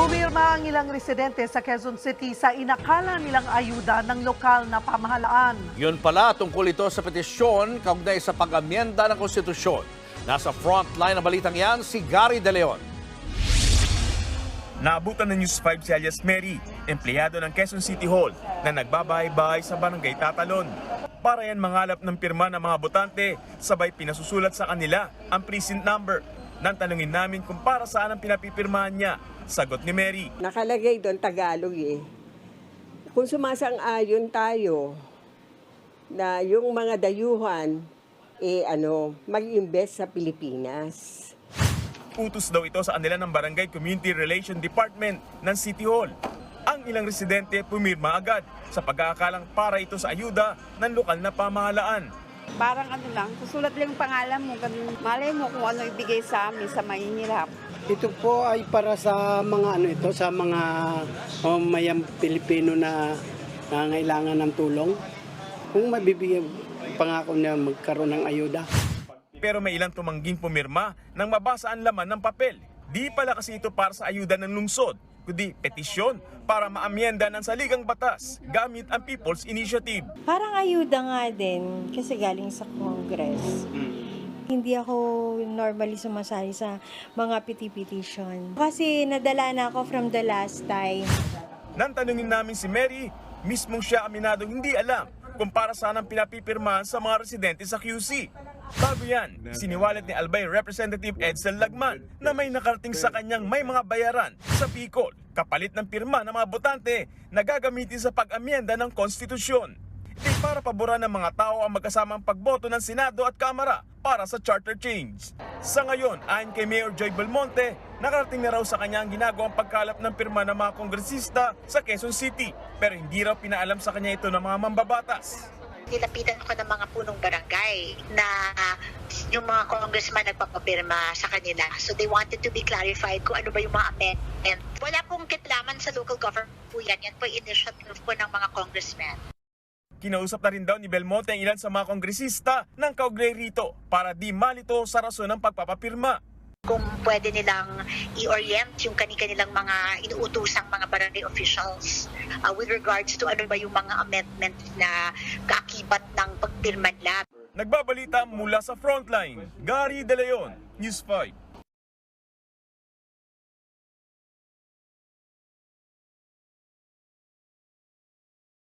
Pumirma ang ilang residente sa Quezon City sa inakala nilang ayuda ng lokal na pamahalaan. Yun pala tungkol ito sa petisyon kaugnay sa pag-amyenda ng konstitusyon. Nasa frontline ng balitang yan si Gary De Leon. Naabutan ng News 5 si alias Mary, empleyado ng Quezon City Hall na nagbabahay-bahay sa barangay Tatalon. Para yan mangalap ng pirma ng mga botante, sabay pinasusulat sa kanila ang precinct number. Nang tanungin namin kung para saan ang pinapipirmahan niya, sagot ni Mary. Nakalagay doon Tagalog eh. Kung sumasang-ayon tayo na yung mga dayuhan eh ano, mag-invest sa Pilipinas. Utos daw ito sa kanila ng Barangay Community Relation Department ng City Hall. Ang ilang residente pumirma agad sa pagkakalang para ito sa ayuda ng lokal na pamahalaan. Parang ano lang, susulat lang yung pangalan mo, ganun. malay mo kung ano ibigay sa amin sa mahihirap. Ito po ay para sa mga ano ito, sa mga mayang Pilipino na nangailangan ng tulong. Kung mabibigyan pangako na magkaroon ng ayuda. Pero may ilang tumangging pumirma nang mabasa ang laman ng papel. Di pala kasi ito para sa ayuda ng lungsod, kundi petisyon para maamyenda ng saligang batas gamit ang People's Initiative. Parang ayuda nga din kasi galing sa Congress. Hindi ako normally sumasali sa mga peti-petition. Kasi nadala na ako from the last time. Nang tanungin namin si Mary, mismong siya aminadong hindi alam kung para saan ang pinapipirmahan sa mga residente sa QC. Bago yan, siniwalat ni Albay Representative Edsel Lagman na may nakarating sa kanyang may mga bayaran sa Bicol kapalit ng pirma ng mga botante na gagamitin sa pag-amyenda ng konstitusyon. Di para paboran ng mga tao ang magkasamang pagboto ng Senado at Kamara para sa charter change. Sa ngayon, ayon kay Mayor Joy Belmonte, nakarating na raw sa kanya ang ginagawang pagkalap ng pirma ng mga kongresista sa Quezon City pero hindi raw pinaalam sa kanya ito ng mga mambabatas. nilapitan ako ng mga punong barangay na yung mga congressman nagpapapirma sa kanila. So they wanted to be clarified kung ano ba yung mga amendment. Wala pong kitlaman sa local government po yan. Yan po initiative po ng mga congressmen. Kinausap na rin daw ni Belmonte ang ilan sa mga kongresista ng kaugnay rito para di malito sa rason ng pagpapapirma. Kung pwede nilang i-orient yung kani-kanilang mga inuutusang mga barangay officials uh, with regards to ano ba yung mga amendment na kaakibat ng pagpirma nila. Nagbabalita mula sa frontline, Gary De Leon, News 5.